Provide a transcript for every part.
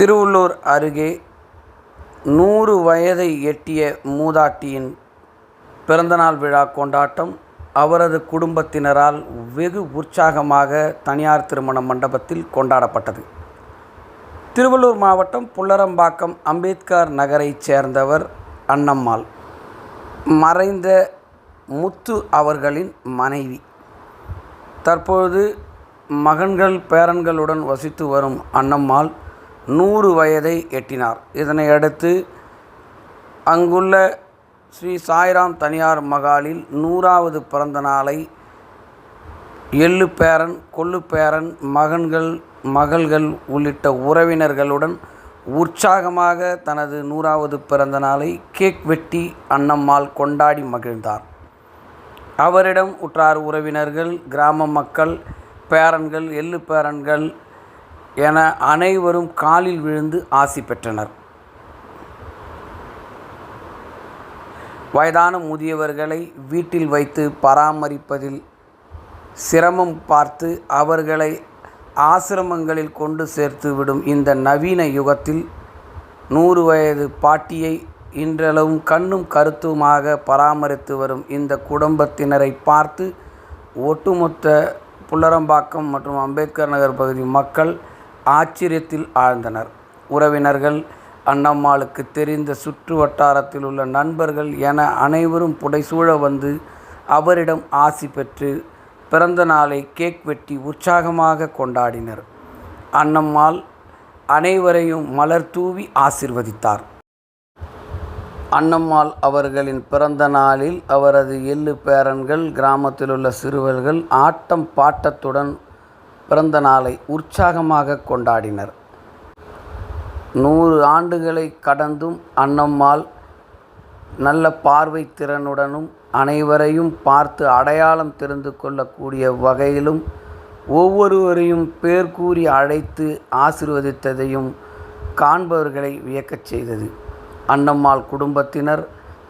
திருவள்ளூர் அருகே நூறு வயதை எட்டிய மூதாட்டியின் பிறந்தநாள் விழா கொண்டாட்டம் அவரது குடும்பத்தினரால் வெகு உற்சாகமாக தனியார் திருமண மண்டபத்தில் கொண்டாடப்பட்டது. திருவள்ளூர் மாவட்டம் புல்லரம்பாக்கம் அம்பேத்கர் நகரைச் சேர்ந்தவர் அன்னம்மாள் மறைந்த முத்து அவர்களின் மனைவி. தற்பொழுது மகன்கள் பேரன்களுடன் வசித்து வரும் அன்னம்மாள் நூறு வயதை எட்டினார். இதனை அடுத்து அங்குள்ள ஸ்ரீ சாய்ராம் தனியார் மகாலில் நூறாவது பிறந்த நாளை எள்ளு பேரன் கொள்ளு பேரன் மகன்கள் மகள்கள் உள்ளிட்ட உறவினர்களுடன் உற்சாகமாக தனது நூறாவது பிறந்த நாளை கேக் வெட்டி அன்னம்மாள் கொண்டாடி மகிழ்ந்தார். அவரிடம் உற்றார் உறவினர்கள் கிராம மக்கள் பேரன்கள் எள்ளு பேரன்கள் என அனைவரும் காலில் விழுந்து ஆசி பெற்றனர். வயதான முதியவர்களை வீட்டில் வைத்து பராமரிப்பதில் சிரமம் பார்த்து அவர்களை ஆசிரமங்களில் கொண்டு சேர்த்து விடும் இந்த நவீன யுகத்தில் நூறு வயது பாட்டியை இன்றளவும் கண்ணும் கருத்துமாக பராமரித்து வரும் இந்த குடும்பத்தினரை பார்த்து ஒட்டுமொத்த புல்லரம்பாக்கம் மற்றும் அம்பேத்கர் நகர் பகுதி மக்கள் ஆச்சரியத்தில் ஆழ்ந்தனர். உறவினர்கள் அன்னம்மாளுக்கு தெரிந்த சுற்று வட்டாரத்தில் உள்ள நண்பர்கள் என அனைவரும் புடைசூழ வந்து அவரிடம் ஆசி பெற்று பிறந்த நாளை கேக் வெட்டி உற்சாகமாக கொண்டாடினர். அன்னம்மாள் அனைவரையும் மலர் தூவி ஆசிர்வதித்தார். அண்ணம்மாள் அவர்களின் பிறந்த நாளில் அவரது எள்ளு பேரன்கள் கிராமத்தில் உள்ள சிறுவர்கள் ஆட்டம் பாட்டத்துடன் பிறந்த நாளை உற்சாகமாக கொண்டாடினர். நூறு ஆண்டுகளை கடந்தும் அன்னம்மாள் நல்ல பார்வை திறனுடனும் அனைவரையும் பார்த்து அடையாளம் தெரிந்து கொள்ளக்கூடிய வகையிலும் ஒவ்வொருவரையும் பேர் கூறி அழைத்து ஆசிர்வதித்ததையும் காண்பவர்களை வியக்கச் செய்தது. அன்னம்மாள் குடும்பத்தினர்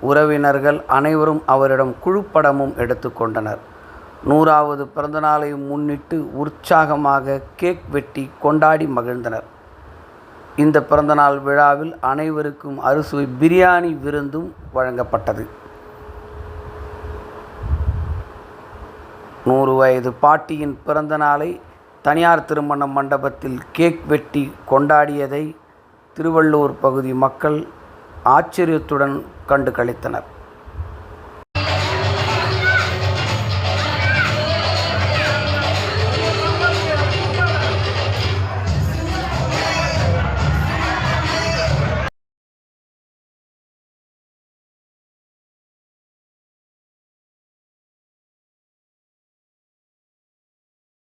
உறவினர்கள் அனைவரும் அவரிடம் குழுப்படமும் எடுத்துக்கொண்டனர் நூறாவது பிறந்தநாளை முன்னிட்டு உற்சாகமாக கேக் வெட்டி கொண்டாடி மகிழ்ந்தனர். இந்த பிறந்தநாள் விழாவில் அனைவருக்கும் அறுசுவை பிரியாணி விருந்தும் வழங்கப்பட்டது. நூறு வயது பாட்டியின் பிறந்தநாளை தனியார் திருமண மண்டபத்தில் கேக் வெட்டி கொண்டாடியதை திருவள்ளூர் பகுதி மக்கள் ஆச்சரியத்துடன் கண்டு கழித்தனர்